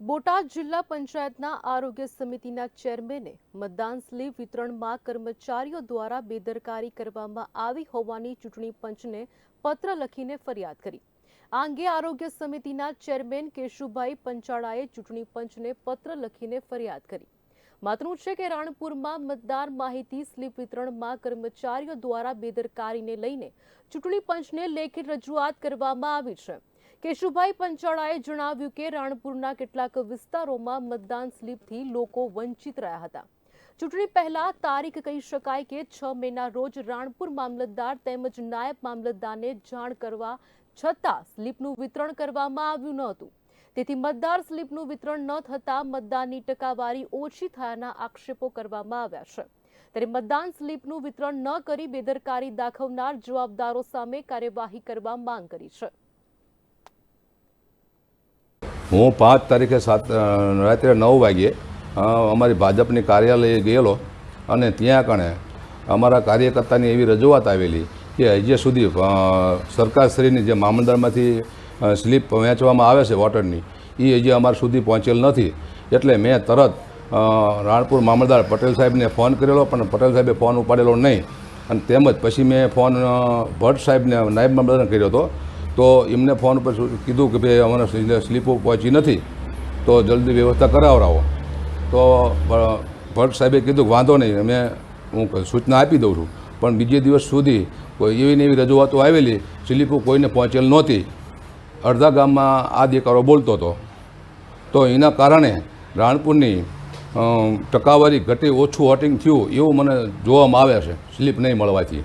બોટાદ જિલ્લા પંચાયતના આરોગ્ય સમિતિના ચેરમેને મતદાન સ્લીપ વિતરણમાં કર્મચારીઓ દ્વારા બેદરકારી કરવામાં આવી હોવાની ચૂંટણી પંચને પત્ર લખીને ફરિયાદ કરી. આ અંગે આરોગ્ય સમિતિના ચેરમેન કેશુભાઈ પંચાળાએ ચૂંટણી પંચને પત્ર લખીને ફરિયાદ કરી. માતનું છે કે રાણપુરમાં મતદાર માહિતી સ્લીપ વિતરણમાં કર્મચારીઓ દ્વારા બેદરકારીને લઈને ચૂંટણી પંચને લેખિત રજૂઆત કરવામાં આવી છે. કેશુભાઈ પંચાળાએ જણાવ્યું કે રાણપુરના કેટલાક વિસ્તારોમાં મતદાન સ્લીપથી લોકો વંચિત રહ્યા હતા. ચૂંટણી પહેલા તારીખ કહી શકાય કે છ મેના રોજ રાણપુર મામલતદાર તેમજ નાયબ મામલતદારને જાણ કરવા છતાં સ્લીપનું વિતરણ કરવામાં આવ્યું ન હતું. તેથી મતદાર સ્લીપનું વિતરણ ન થતાં મતદાનની ટકાવારી ઓછી થયાના આક્ષેપો કરવામાં આવ્યા છે. ત્યારે મતદાન સ્લીપનું વિતરણ ન કરી બેદરકારી દાખવનાર જવાબદારો સામે કાર્યવાહી કરવા માંગ કરી છે. હું પાંચ તારીખે સાત રાત્રે નવ વાગ્યે અમારી ભાજપની કાર્યાલયે ગયેલો અને ત્યાં કણે અમારા કાર્યકર્તાની એવી રજૂઆત આવેલી કે હજી સુધી સરકારશ્રીની જે મામલદારમાંથી સ્લીપ વહેંચવામાં આવે છે વોટરની એ હજી અમારા સુધી પહોંચેલ નથી. એટલે મેં તરત રાણપુર મામલદાર પટેલ સાહેબને ફોન કરેલો, પણ પટેલ સાહેબે ફોન ઉપાડેલો નહીં. અને તેમજ પછી મેં ફોન ભટ્ટ સાહેબને નાયબ મામલદારને કર્યો હતો. તો એમને ફોન પર કીધું કે ભાઈ અમને સ્લીપો પહોંચી નથી, તો જલ્દી વ્યવસ્થા કરાવરાવો. તો ભટ્ટ સાહેબે કીધું કે વાંધો નહીં, અમે, હું સૂચના આપી દઉં છું. પણ બીજે દિવસ સુધી કોઈ એવી ને એવી રજૂઆતો આવેલી, સ્લીપો કોઈને પહોંચેલ નહોતી. અડધા ગામમાં આ દેકારો બોલતો હતો. તો એના કારણે રાણપુરની ટકાવારી ઘટી ઓછું વોટિંગ થયું એવું મને જોવામાં આવે છે, સ્લીપ નહીં મળવાથી.